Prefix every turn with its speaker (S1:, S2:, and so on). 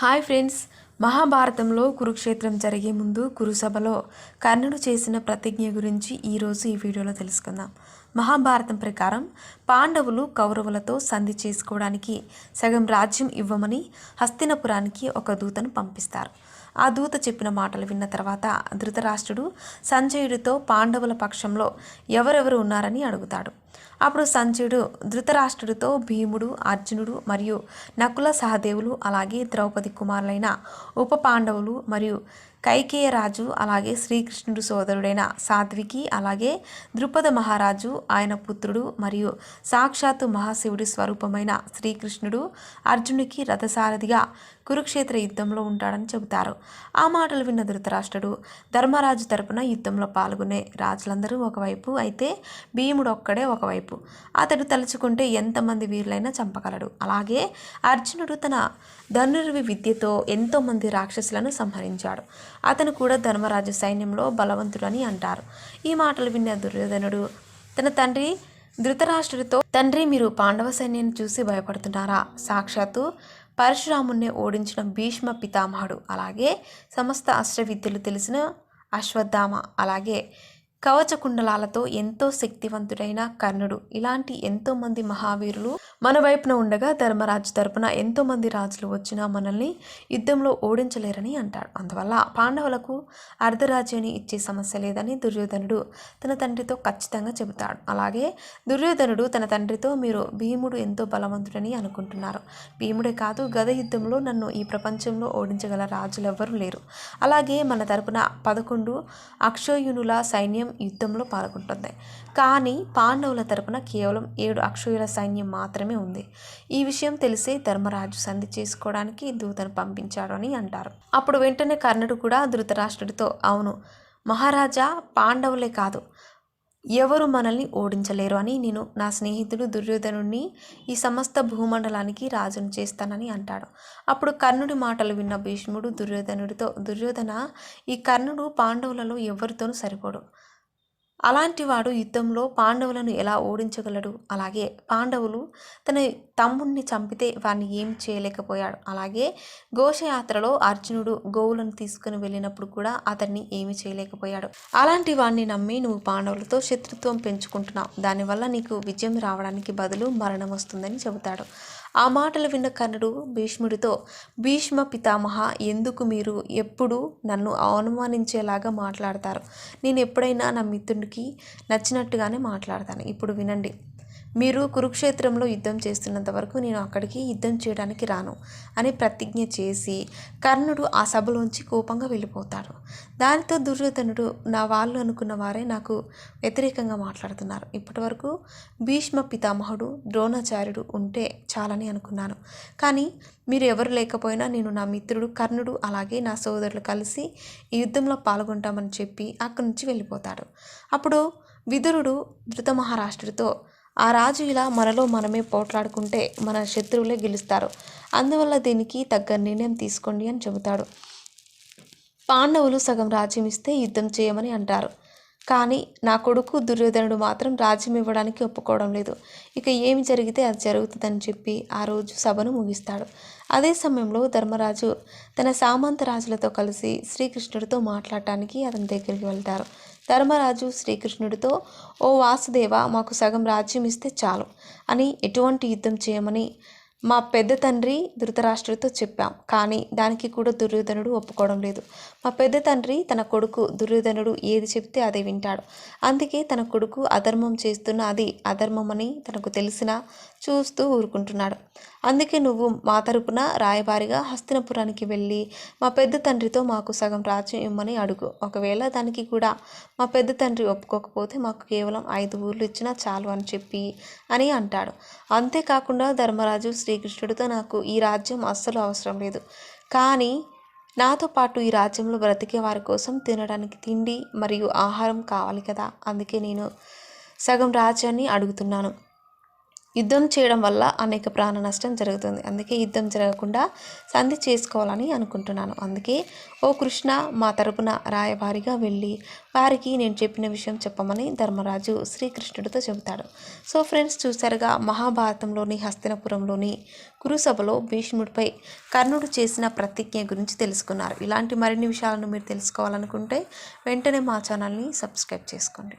S1: Hi friends. మహాభారతంలో కురుక్షేత్రం జరిగే ముందు కురుసభలో కర్ణుడు చేసిన ప్రతిజ్ఞ గురించి ఈరోజు ఈ వీడియోలో తెలుసుకుందాం. మహాభారతం ప్రకారం పాండవులు కౌరవులతో సంధి చేసుకోవడానికి సగం రాజ్యం ఇవ్వమని హస్తినపురానికి ఒక దూతను పంపిస్తారు. ఆ దూత చెప్పిన మాటలు విన్న తర్వాత ధృతరాష్ట్రుడు సంజయుడితో పాండవుల పక్షంలో ఎవరెవరు ఉన్నారని అడుగుతాడు. అప్పుడు సంజయుడు ధృతరాష్ట్రుడితో భీముడు అర్జునుడు మరియు నకుల సహదేవులు అలాగే ద్రౌపది కుమారులైన ఉప పాండవులు మరియు కైకేయ రాజు అలాగే శ్రీకృష్ణుడు సోదరుడైన సాత్వికి అలాగే ద్రుపద మహారాజు ఆయన పుత్రుడు మరియు సాక్షాత్తు మహాశివుడి స్వరూపమైన శ్రీకృష్ణుడు అర్జునుడికి రథసారథిగా కురుక్షేత్ర యుద్ధంలో ఉంటాడని చెబుతారు. ఆ మాటలు విన్న ధృతరాష్ట్రుడు ధర్మరాజు తరపున యుద్ధంలో పాల్గొనే రాజులందరూ ఒకవైపు అయితే భీముడు ఒక్కడే ఒకవైపు. అతడు తలుచుకుంటే ఎంతమంది వీరులైనా చంపగలడు. అలాగే అర్జునుడు తన ధనుర్వి విద్యతో ఎంతోమంది రాక్షసులను సంహరించాడు. అతను కూడా ధర్మరాజు సైన్యంలో బలవంతుడని అంటారు. ఈ మాటలు విన్న దుర్యోధనుడు తన తండ్రి ధృతరాష్ట్రుడితో తండ్రి మీరు పాండవ సైన్యాన్ని చూసి భయపడుతున్నారా? సాక్షాత్తు పరశురాముణ్ణి ఓడించిన భీష్మ పితామహుడు. అలాగే సమస్త అస్త్ర విద్యలు తెలిసిన అశ్వత్థామ. అలాగే కవచ కుండలాలతో ఎంతో శక్తివంతుడైన కర్ణుడు. ఇలాంటి ఎంతోమంది మహావీరులు మన వైపున ఉండగా ధర్మరాజు తరపున ఎంతోమంది రాజులు వచ్చినా మనల్ని యుద్ధంలో ఓడించలేరని అంటాడు. అందువల్ల పాండవులకు అర్ధరాజ్యాన్ని ఇచ్చే సమస్య లేదని దుర్యోధనుడు తన తండ్రితో ఖచ్చితంగా చెబుతాడు. అలాగే దుర్యోధనుడు తన తండ్రితో మీరు భీముడు ఎంతో బలవంతుడని అనుకుంటున్నారు. భీముడే కాదు గద యుద్ధంలో నన్ను ఈ ప్రపంచంలో ఓడించగల రాజులెవ్వరూ లేరు. అలాగే మన తరపున పదకొండు అక్షోయునుల సైన్యం యుద్ధంలో పాల్గొంటుంది. కానీ పాండవుల తరపున కేవలం ఏడు అక్షయుల సైన్యం మాత్రమే ఉంది. ఈ విషయం తెలిసే ధర్మరాజు సంధి చేసుకోవడానికి దూతను పంపించాడు అని అంటారు. అప్పుడు వెంటనే కర్ణుడు కూడా ధృతరాష్ట్రుడితో అవును మహారాజా పాండవులే కాదు. ఎవరు మనల్ని ఓడించలేరు అని నేను నా స్నేహితుడు దుర్యోధనుడిని ఈ సమస్త భూమండలానికి రాజును చేస్తానని అంటాడు. అప్పుడు కర్ణుడి మాటలు విన్న భీష్ముడు దుర్యోధనుడితో దుర్యోధన ఈ కర్ణుడు పాండవులలో ఎవరితోనూ సరిపోడు. అలాంటి వాడు యుద్ధంలో పాండవులను ఎలా ఓడించగలడు? అలాగే పాండవులు తన తమ్ముణ్ణి చంపితే వాడిని ఏం చేయలేకపోయాడు? అలాగే ఘోషయాత్రలో అర్జునుడు గోవులను తీసుకుని వెళ్ళినప్పుడు కూడా అతన్ని ఏమి చేయలేకపోయాడు? అలాంటి వాడిని నమ్మి నువ్వు పాండవులతో శత్రుత్వం పెంచుకుంటున్నావు. దానివల్ల నీకు విజయం రావడానికి బదులు మరణం వస్తుందని చెబుతాడు. ఆ మాటలు విన్న కర్ణుడు భీష్ముడితో భీష్మ పితామహ ఎందుకు మీరు ఎప్పుడు నన్ను అవమానించేలాగా మాట్లాడతారు? నేను ఎప్పుడైనా నా మిత్రుడికి నచ్చినట్టుగానే మాట్లాడతాను. ఇప్పుడు వినండి. మీరు కురుక్షేత్రంలో యుద్ధం చేస్తున్నంత వరకు నేను అక్కడికి యుద్ధం చేయడానికి రాను అని ప్రతిజ్ఞ చేసి కర్ణుడు ఆ సభలోంచి కోపంగా వెళ్ళిపోతాడు. దానితో దుర్యోధనుడు నా వాళ్ళు అనుకున్న వారే నాకు వ్యతిరేకంగా మాట్లాడుతున్నారు. ఇప్పటి వరకు భీష్మ పితామహుడు ద్రోణాచార్యుడు ఉంటే చాలని అనుకున్నాను. కానీ మీరు ఎవరు లేకపోయినా నేను నా మిత్రుడు కర్ణుడు అలాగే నా సోదరులు కలిసి ఈ యుద్ధంలో పాల్గొంటామని చెప్పి అక్కడి నుంచి వెళ్ళిపోతాడు. అప్పుడు విదురుడు ధృత మహారాష్ట్రుడితో ఆ రాజు ఇలా మనలో మనమే పోట్లాడుకుంటే మన శత్రువులే గెలుస్తారు. అందువల్ల దీనికి తగ్గ నిర్ణయం తీసుకోండి అని చెబుతాడు. పాండవులు సగం రాజ్యం ఇస్తే యుద్ధం చేయమని అంటారు. కానీ నా కొడుకు దుర్యోధనుడు మాత్రం రాజ్యం ఇవ్వడానికి ఒప్పుకోవడం లేదు. ఇక ఏమి జరిగితే అది జరుగుతుందని చెప్పి ఆ రోజు సభను ముగిస్తాడు. అదే సమయంలో ధర్మరాజు తన సామంత రాజులతో కలిసి శ్రీకృష్ణుడితో మాట్లాడటానికి అతని దగ్గరికి వెళ్తారు. ధర్మరాజు శ్రీకృష్ణుడితో ఓ వాసుదేవ మాకు సగం రాజ్యం ఇస్తే చాలు. అని ఎటువంటి యుద్ధం చేయమని మా పెద్ద తండ్రి ధృతరాష్ట్రుడితో చెప్పాం. కానీ దానికి కూడా దుర్యోధనుడు ఒప్పుకోవడం లేదు. మా పెద్ద తండ్రి తన కొడుకు దుర్యోధనుడు ఏది చెప్తే అదే వింటాడు. అందుకే తన కొడుకు అధర్మం చేస్తున్న అది అధర్మమని తనకు తెలిసినా చూస్తూ ఊరుకుంటున్నాడు. అందుకే నువ్వు మా తరపున రాయబారిగా హస్తినపురానికి వెళ్ళి మా పెద్ద తండ్రితో మాకు సగం రాజ్యం ఇమ్మని అడుగు. ఒకవేళ దానికి కూడా మా పెద్ద తండ్రి ఒప్పుకోకపోతే మాకు కేవలం ఐదు ఊర్లు ఇచ్చినా చాలు అని చెప్పి అని అంటాడు. అంతేకాకుండా ధర్మరాజు శ్రీకృష్ణుడితో నాకు ఈ రాజ్యం అస్సలు అవసరం లేదు. కానీ నాతో పాటు ఈ రాజ్యంలో బ్రతికే వారి కోసం తినడానికి తిండి మరియు ఆహారం కావాలి కదా. అందుకే నేను సగం రాజ్యాన్ని అడుగుతున్నాను. యుద్ధం చేయడం వల్ల అనేక ప్రాణ నష్టం జరుగుతుంది. అందుకే యుద్ధం జరగకుండా సంధి చేసుకోవాలని అనుకుంటున్నాను. అందుకే ఓ కృష్ణ మా తరపున రాయబారిగా వెళ్ళి వారికి నేను చెప్పిన విషయం చెప్పమని ధర్మరాజు శ్రీకృష్ణుడితో చెబుతాడు. సో ఫ్రెండ్స్ చూసారుగా మహాభారతంలోని హస్తినపురంలోని కురుసభలో భీష్ముడిపై కర్ణుడు చేసిన ప్రతిజ్ఞ గురించి తెలుసుకున్నారు. ఇలాంటి మరిన్ని విషయాలను మీరు తెలుసుకోవాలనుకుంటే వెంటనే మా ఛానల్ని సబ్స్క్రైబ్ చేసుకోండి.